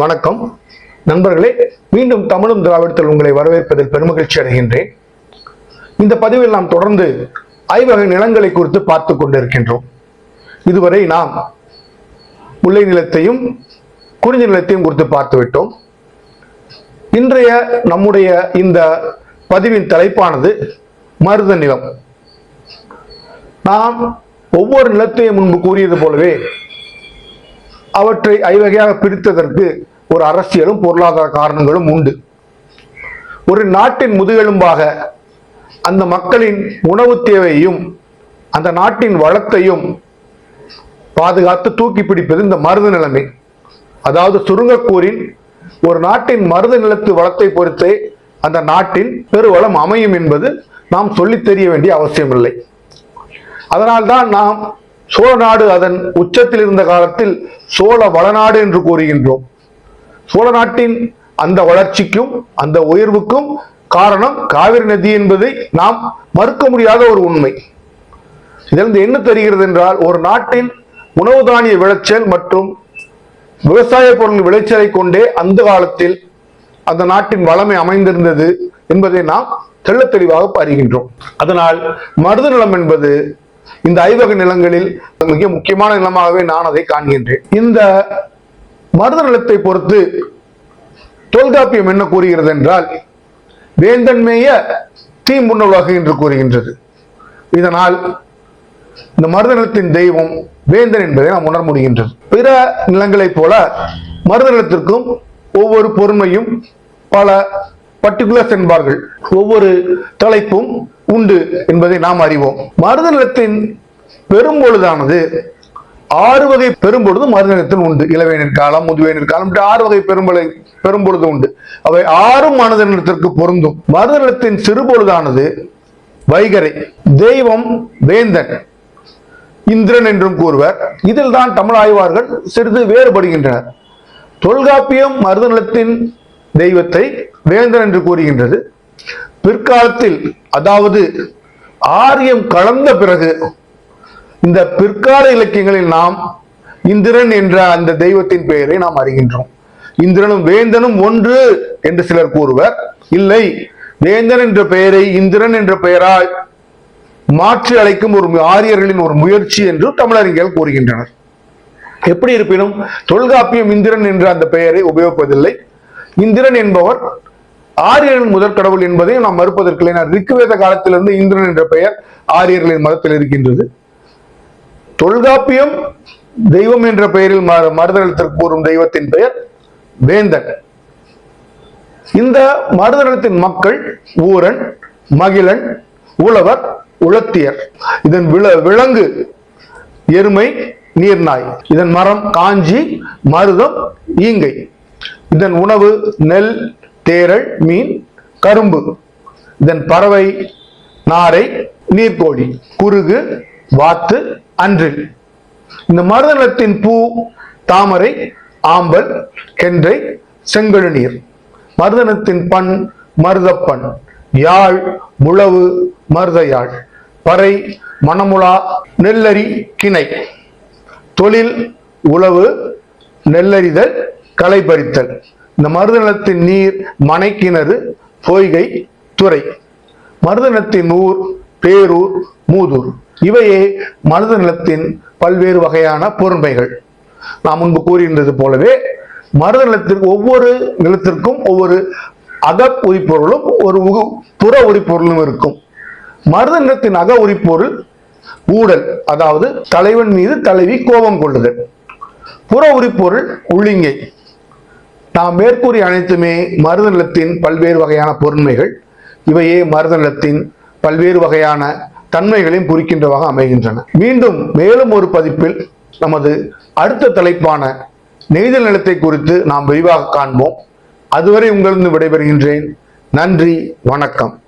வணக்கம். நண்பர்களே மீண்டும் தமிழும் திராவிடத்தில் உங்களை வரவேற்பதில் பெருமகிழ்ச்சி அடைகின்றேன். இந்த பதிவில் நாம் தொடர்ந்து ஐவகை நிலங்களை குறித்து பார்த்து கொண்டிருக்கின்றோம். இதுவரை நாம் முல்லை நிலத்தையும் குறிஞ்சி நிலத்தையும் குறித்து பார்த்துவிட்டோம் இன்றைய நம்முடைய இந்த பதிவின் தலைப்பானது மருத நிலம். நாம் ஒவ்வொரு நிலத்தையும் முன்பு கூறியது போலவே அவற்றை ஐவகையாக பிரித்ததற்கு ஒரு அரசியலும் பொருளாதார காரணங்களும் உண்டு. ஒரு நாட்டின் முதுகெலும்பாக அந்த மக்களின் உணவு தேவையையும் அந்த நாட்டின் வளத்தையும் பாதுகாத்து தூக்கி பிடிப்பது இந்த மருத நிலைமை. அதாவது சுருங்கக்கூறின் ஒரு நாட்டின் மருத நிலத்து வளத்தை பொறுத்தே அந்த நாட்டின் பெருவளம் அமையும் என்பது நாம் சொல்லித் தெரிய வேண்டிய அவசியமில்லை. அதனால்தான் நாம் சோழ நாடு அதன் உச்சத்தில் இருந்த காலத்தில் சோழ வளநாடு என்று கூறுகின்றோம். சோழ நாட்டின் அந்த வளர்ச்சிக்கும் அந்த உயர்வுக்கும் காரணம் காவிரி நதி என்பதை நாம் மறுக்க முடியாத ஒரு உண்மை. இதிலிருந்து என்ன தெரிகிறது என்றால் ஒரு நாட்டின் உணவு தானிய விளைச்சல் மற்றும் விவசாய பொருள் விளைச்சலை கொண்டே அந்த காலத்தில் அந்த நாட்டின் வளமை அமைந்திருந்தது என்பதை நாம் தெள்ள தெளிவாக அறிகின்றோம். அதனால் மருத நிலம் என்பது இந்த ஐவகை நிலங்களில் மிக முக்கியமான நிலமாகவே நான் அதை காண்கின்றேன். இந்த மருத நிலத்தை பொறுத்து தொல்காப்பியம் என்ன கூறுகிறது என்றால் வேந்தன்மேய தீ முன்னுலகு என்று கூறுகின்றது. இதனால் இந்த மருத நிலத்தின் தெய்வம் வேந்தன் என்பதை நாம் உணர முடிகின்றது. பிற நிலங்களைப் போல மருத நிலத்திற்கும் ஒவ்வொரு பொறுமையும் பல பர்டிகுலர்ஸ் என்பார்கள். ஒவ்வொரு தலைப்பும் உண்டு என்பதை நாம் அறிவோம். மருத நிலத்தின் பெரும்பொழுதானது ஆறு வகை பெரும்பொழுது மருத நிலத்தில் உண்டு. இளவேநீர் காலம் முதுவேநீர் காலம் ஆறு வகை பெரும்பொழு பெரும்பொழுது உண்டு. அவை ஆறும் மருத நிலத்திற்கு பொருந்தும். மருத நிலத்தின் சிறுபொழுதானது வைகரை தெய்வம் வேந்தன் இந்திரன் என்றும் கூறுவர். இதில் தான் தமிழ் ஆய்வார்கள் சிறிது வேறுபடுகின்றனர். தொல்காப்பியம் மருத நிலத்தின் தெய்வத்தை வேந்தன் என்று கூறுகின்றது. பிற்காலத்தில் அதாவது ஆரியம் கலந்த பிறகு இந்த பிற்கால இலக்கியங்களில் நாம் இந்திரன் என்ற அந்த தெய்வத்தின் பெயரை நாம் அறிகின்றோம். இந்திரனும் வேந்தனும் ஒன்று என்று சிலர் கூறுவர். இல்லை வேந்தன் என்ற பெயரை இந்திரன் என்ற பெயரால் மாற்றி அழைக்கும் ஒரு ஆரியர்களின் ஒரு முயற்சி என்று தமிழறிஞர்கள் கூறுகின்றனர். எப்படி இருப்பினும் தொல்காப்பியம் இந்திரன் என்ற அந்த பெயரை உபயோகிப்பதில்லை. இந்திரன் என்பவர் ஆரியர்களின் முதற் கடவுள் என்பதை நாம் மறுப்பதற்கில்லை. நான் ரிக்குவேத காலத்திலிருந்து இந்திரன் என்ற பெயர் ஆரியர்களின் மதத்தில் இருக்கின்றது. தொல்காப்பியம் தெய்வம் என்ற பெயரில் மறுதளத்திற்கு கூறும் தெய்வத்தின் பெயர் வேந்தன். இந்த மறுதளத்தின் மக்கள் ஊரன் மகிழன் உழவர் உளத்தியர் இதன் வில விலங்கு எருமை நீர்நாய். இதன் மரம் காஞ்சி மருதம் ஈங்கை. இதன் உணவு நெல் தேரல் மீன் கரும்பு. இதன் பறவை நாரை நீர்கோழி குருகு வாத்து அன்றில் இந்த மருதநிலத்தின் பூ தாமரை ஆம்பல் கென்றை செங்கழுநீர் மருதனத்தின் பண் மருதப்பண். யாழ் முழவு மருத யாழ் பறை மணமுலா நெல்லரி கிணை. தொழில் உழவு நெல்லறிதல் களை பறித்தல் இந்த மருதநிலத்தின் நீர் மனைக்கிணறு பொய்கை துறை. மருதநிலத்தின் ஊர் பேரூர் மூதூர். இவையே மருத நிலத்தின் பல்வேறு வகையான பொருண்மைகள். நாம் முன்பு கூறியிருந்தது போலவே மருத நிலத்திற்கு ஒவ்வொரு நிலத்திற்கும் ஒவ்வொரு அக உரிப்பொருளும் ஒரு உகு- புற உரிப்பொருளும் இருக்கும். மருத நிலத்தின் அக உரிப்பொருள் ஊடல் அதாவது தலைவன் மீது தலைவி கோபம் கொள்ளுதல். புற உரிப்பொருள் உள்ளிங்கை. நாம் மேற்கூறிய அனைத்துமே மருத நிலத்தின் பல்வேறு வகையான பொருண்மைகள். இவையே மருத நிலத்தின் பல்வேறு வகையான தன்மைகளையும் குறிக்கின்றவாக அமைகின்றன. மீண்டும் மேலும் ஒரு பதிப்பில் நமது அடுத்த தலைப்பான நெய்தல் நிலத்தை குறித்து நாம் விரிவாக காண்போம். அதுவரை உங்களிருந்து விடைபெறுகின்றேன். நன்றி வணக்கம்.